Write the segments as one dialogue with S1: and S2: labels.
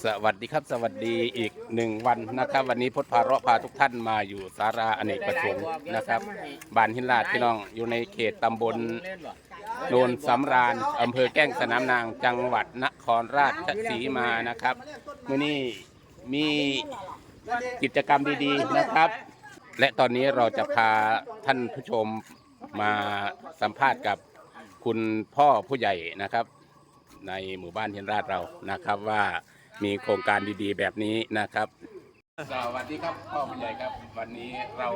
S1: สวัสดีครับสวัสดีอีกหนึ่งวันนะครับ วันนี้พจน์พาเราะพาทุกท่านมาอยู่สาราอเนกประสงค์นะครับบ้านหินลาดพี่น้องอยู่ในเขตตำบลโนนสำราญอำเภอแก้งสนามนางจังหวัดนครราชสีมานะครับมื่อนี้มีกิจกรรมดีๆนะครับ และตอนนี้เราจะพาท่านผู้ชมมาสัมภาษณ์กับคุณพ่อผู้ใหญ่นะครับ ในหมู่บ้านเฮียนราชเรานะครับว่า มีโครงการดีๆ แบบนี้นะครับ สวัสดีครับพ่อผู้ใหญ่ครับ วันนี้เรา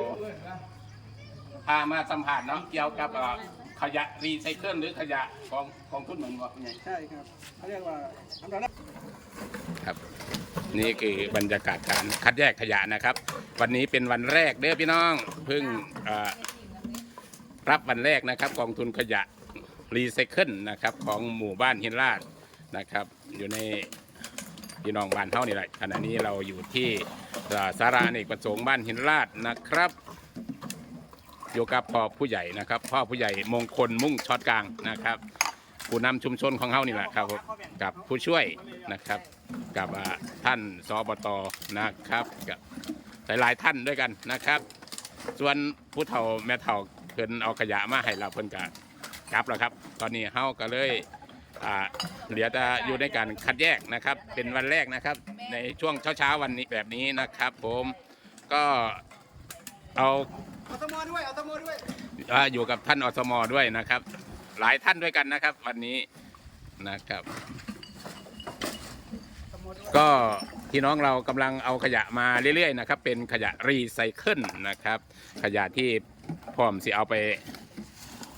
S1: พามาสัมผัสเนาะเกี่ยวกับเอ่อขยะรีไซเคิลหรือขยะของของคุณเหมือนว่าผู้ใหญ่
S2: ใช่ครับเขาเรียกว่าอันดับแรก
S1: ครับนี่คือบรรยากาศการคัดแยกขยะนะครับ วันนี้เป็นวันแรกเด้อพี่น้องเพิ่งเอ่อรับวันแรกนะครับกองทุนขยะรีไซเคิลนะครับของหมู่บ้านเฮียนราชนะครับ อยู่ใน พี่น้องบ้านเท่านี่แหละขณะนี้เราอยู่ที่สาราเนกประสงค์บ้านหินราชนะครับอยู่กับพ่อผู้ใหญ่นะครับ พ่อผู้ใหญ่มงคลมุ่งช็อตกลางนะครับผู้นำชุมชนของเขานี่แหละครับกับผู้ช่วยนะครับ กับท่านสบตนะครับกับหลายๆท่านด้วยกันนะครับ ส่วนผู้เฒ่าแม่เฒ่าเพิ่นเอาขยะมาให้เราเพิ่นกะกลับแล้วครับ ตอนนี้เฮาก็เลย อ่าเหลือแต่อยู่ในการคัดแยกนะครับ เป็นวันแรกนะครับ ในช่วงเช้าๆวันนี้แบบนี้นะครับ ผมก็เอา
S2: อตมอด้วยอตมด้วย
S1: อ่าอยู่กับท่านอสมด้วยนะครับ หลายท่านด้วยกันนะครับ วันนี้นะครับ ก็พี่น้องเรากำลังเอาขยะมาเรื่อยๆนะครับ เป็นขยะรีไซเคิลนะครับ ขยะที่พร้อมสิเอาไป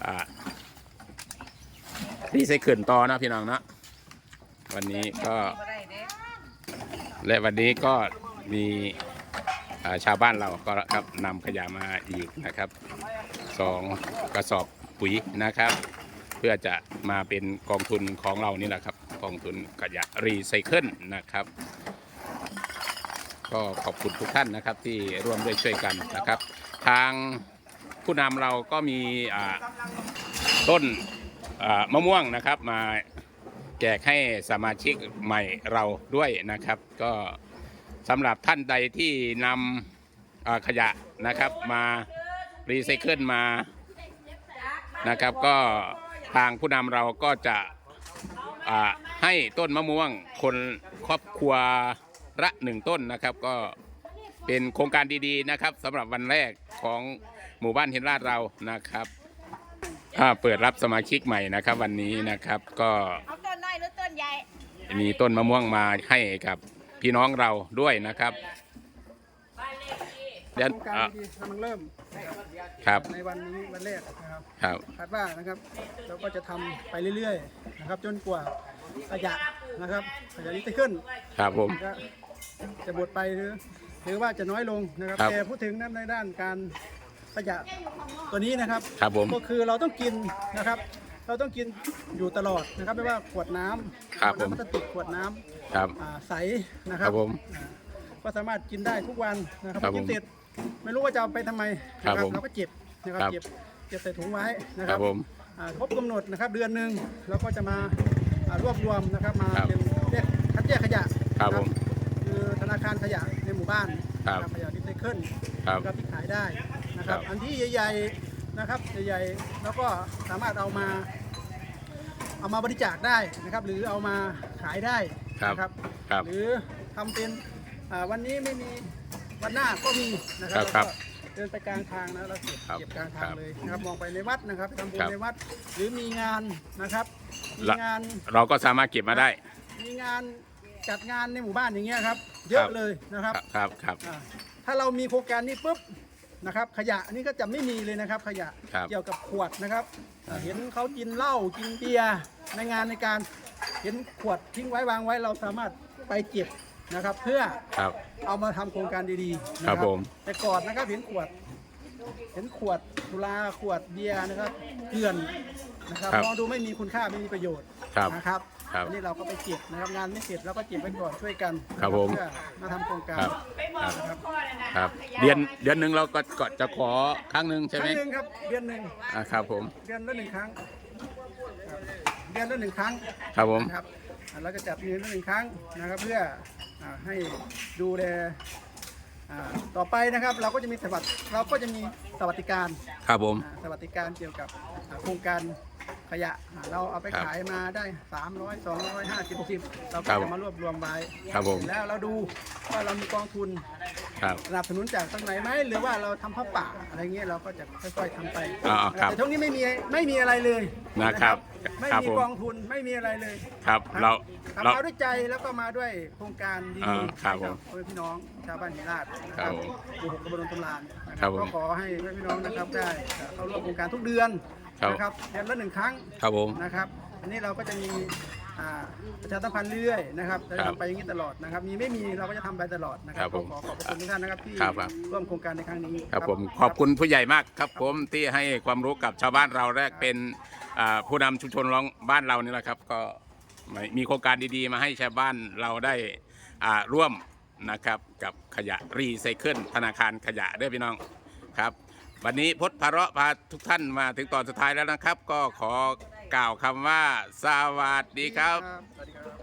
S1: อ่า รีไซเคิลต่อนะพี่น้องเนาะวันนี้ก็ และวันนี้ก็มีชาวบ้านเราก็ครับนำขยะมาอีกนะครับสองกระสอบปุ๋ยนะครับ เพื่อจะมาเป็นกองทุนของเรานี่แหละครับกองทุนขยะรีไซเคิลนะครับ ก็ขอบคุณทุกท่านนะครับที่ร่วมด้วยช่วยกันนะครับ ทางผู้นำเราก็มีต้น มะม่วงนะครับมาแจกให้สมาชิกใหม่เราด้วยนะครับ ก็สำหรับท่านใดที่นำขยะนะครับมารีไซเคิลมานะครับ ก็ทางผู้นำเราก็จะให้ต้นมะม่วงคนครอบครัวละหนึ่งต้นนะครับ ก็เป็นโครงการดีๆนะครับสำหรับวันแรกของหมู่บ้านเฮนราชเรานะครับ อ่าเปิดรับสมาชิกใหม่นะครับ วันนี้นะครับก็
S3: เอาต้นน้อยหรือต้นใหญ่
S1: มีต้นมะม่วงมาให้กับพี่น้องเราด้วยนะครับเดี๋ยว
S2: โครงการ
S1: อ่า
S2: ดีๆกำลังเริ่ม
S1: ครับ
S2: ในวันนี้วันแรกนะครับ
S1: ครับ
S2: คาดว่านะครับเราก็จะทำไปเรื่อยๆนะครับจนกว่าขยะนะครับขยะนี้จะขึ้น
S1: ครับผม
S2: ก็จะหมดไปหรือหรือว่าจะน้อยลงนะครับ
S1: ครับ
S2: แต่พูดถึงนั้นในด้านการ ขยะตัวนี้นะครับ
S1: ครับผม
S2: ก็คือเราต้องกินนะครับ เราต้องกินอยู่ตลอดนะครับไม่ว่าขวดน้ำ
S1: ครับ
S2: ขวด
S1: ผม
S2: น้ำพลาสติกขวดน้ำ
S1: ครับ
S2: อ่าใสนะค
S1: ค
S2: รั
S1: รั
S2: บบ
S1: ผม
S2: อ่าก็สามารถกินได้ทุกวันนะครับ
S1: ครับ
S2: กิน
S1: ผม
S2: เสร็จไม่รู้ว่าจะเอาไปทำไม
S1: ครับ
S2: นะ
S1: ผม
S2: เราก็เจ็บนะครับ
S1: ครับ
S2: เจ็บเจ็บใส่ถุงไว้นะ
S1: ค
S2: ค
S1: รั
S2: รั
S1: บบผม
S2: อ่าครบกำหนดนะครับเดือนหนึ่งเราก็จะมาอ่ารวบรวมนะครับมา
S1: ครับ
S2: เป็นแยกคัดแยกขยะ
S1: ครับ
S2: นะ
S1: ผม
S2: คือธนาคารขยะในหมู่บ้าน
S1: ครับ
S2: นะขยะรีไซเคิล
S1: ครับ
S2: นะครับที่ขายได้ นะครับ
S1: ครับ
S2: อันที่ใหญ่ๆนะครับใหญ่ๆแล้วก็สามารถเอามา เอามาบริจาคได้นะครับ หรือเอามาขายได้
S1: ครับ
S2: นะครับ
S1: ครับ
S2: หรือทำเป็นอ่าวันนี้ไม่มีวันหน้าก็มีนะค
S1: ครั
S2: รับบ
S1: ครับ
S2: แล้วก็เดินไปกลางทางนะเราเก็บ
S1: ครับ
S2: เก็บกลาง
S1: ครั
S2: ทาง
S1: บ
S2: เลยนะครับมองไปในวัดนะครับไปทำบุญ
S1: ครับ
S2: ในวัด หรือมีงานนะครับมี
S1: ละ
S2: งาน
S1: เราก็สามารถเก็บมาได้
S2: มีงานจัดงานในหมู่บ้านอย่างเงี้ยครับ เย
S1: ค
S2: อะ
S1: รับ
S2: เลยนะครับ
S1: ครับครับ
S2: อ่าถ้าเรามีโครงการนี้ปุ๊บ นะครับ ขยะอันนี้ก็จะไม่มีเลยนะครับ ขยะ
S1: ครับ
S2: เกี่ยวกับขวดนะครับ อ่า เห็นเขากินเหล้ากินเบียร์ในงานในการเห็นขวดทิ้งไว้วางไว้เราสามารถไปเก็บนะครับ เพื่อ
S1: ครับ
S2: เอามาทำโครงการดีๆนะ
S1: ค
S2: ค
S1: รั
S2: รั
S1: บบผม
S2: แต่ก่อนนะครับเห็นขวด เห็นขวดสุราขวดเบียร์นะครับเกลื่อนนะครับ
S1: ครับ
S2: มองดูไม่มีคุณค่าไม่มีประโยชน์
S1: ครับ
S2: นะครับ
S1: ครับ
S2: อันนี้เราก็ไปเก็บนะครับงานไม่เสร็จเราก็เก็บไว้ก่อนช่วยกัน
S1: ครับผม
S2: เพื่อมาทำโครงการ
S1: ครับ
S2: นะครับ
S1: ครับเดือนเดือนหนึ่งเราก็ก็จะขอครั้งหนึ่ง
S2: ค
S1: ใช่ไหม
S2: รั้งหนึ่งครับเดือนหนึ่ง
S1: อ่าครับผม
S2: เดือนละหนึ่งครั้งครับเดือนละหนึ่งครั้ง
S1: ครับผม
S2: นะครับอ่าเราจะจัดเดือนละหนึ่งครั้งนะครับเพื่ออาให้ดูแลอ่าต่อไปนะครับเราก็จะมีสวัสดเราก็จะมีสวัสดิการ
S1: ครับผม
S2: อ่าสวัสดิการเกี่ยวกับอ่าโครงการ ขยะอ่าเราเอาไป
S1: ครับ
S2: ขายมาได้ 300 200 50 60เราก็
S1: ครับ
S2: จะมารวบรวมไว้
S1: ครับผม
S2: แล้วเราดูว่าเรามีกองทุน
S1: ครับ
S2: สนับสนุนจากตรงไหนไหมหรือว่าเราทำผ้าป่าอะไรเงี้ยเราก็จะค่อยๆทำไป
S1: อ่าครับ
S2: แต่ช่วงนี้ไม่มีไม่มีอะไรเลย
S1: นะครับ
S2: ไม่
S1: ครับ
S2: มี
S1: ผม
S2: กองทุนไม่มีอะไรเลย
S1: ครับเรา
S2: ครับ
S1: เรา
S2: เอาด้วยใจแล้วก็มาด้วยโครงการดี
S1: อ่า
S2: ๆ
S1: ครับ
S2: ให้กับ
S1: ผม
S2: พ่อแม่พี่น้องชาวบ้านหินลาดนะค
S1: ครั
S2: รั
S1: บบผม
S2: หมู่หกตำบลนนทำลานนะค
S1: ครั
S2: รั
S1: บบผม
S2: ก็ขอให้พ่อแม่พี่น้องนะครับได้เข้าร่วมโครงการทุกเดือน
S1: ครับ
S2: นะครับเดือนละหนึ่งครั้ง
S1: ครับผม
S2: นะครับ อันนี้เราก็จะมีอ่าประชาสัมพันธ์เรื่อยๆนะครับจะ
S1: ครับ
S2: ทำไปอย่างนี้ตลอดนะครับ มีไม่มีเราก็จะทำไปตลอดนะค
S1: ครั
S2: รับบ
S1: ผม
S2: ขอขอบคุณทุกท่านนะครับที่
S1: ครับครับ
S2: ร่วมโครงการในครั้งนี้
S1: ครับผมขอบคุณผู้ใหญ่มากครับผมที่ให้ความรู้กับชาวบ้านเราแรกเป็นอ่าผู้นำชุมชนร้องบ้านเรานี่แหละครับ ก็มีโครงการดีๆ มาให้ชาวบ้านเราได้อ่าร่วมนะครับกับขยะรีไซเคิลธนาคารขยะเด้อพี่น้องครับ วันนี้พศพาระพาทุกท่านมาถึงตอนสุดท้ายแล้วนะครับ ก็ขอกล่าวคำว่าสวัสดีครับ
S2: สวัสดีครับ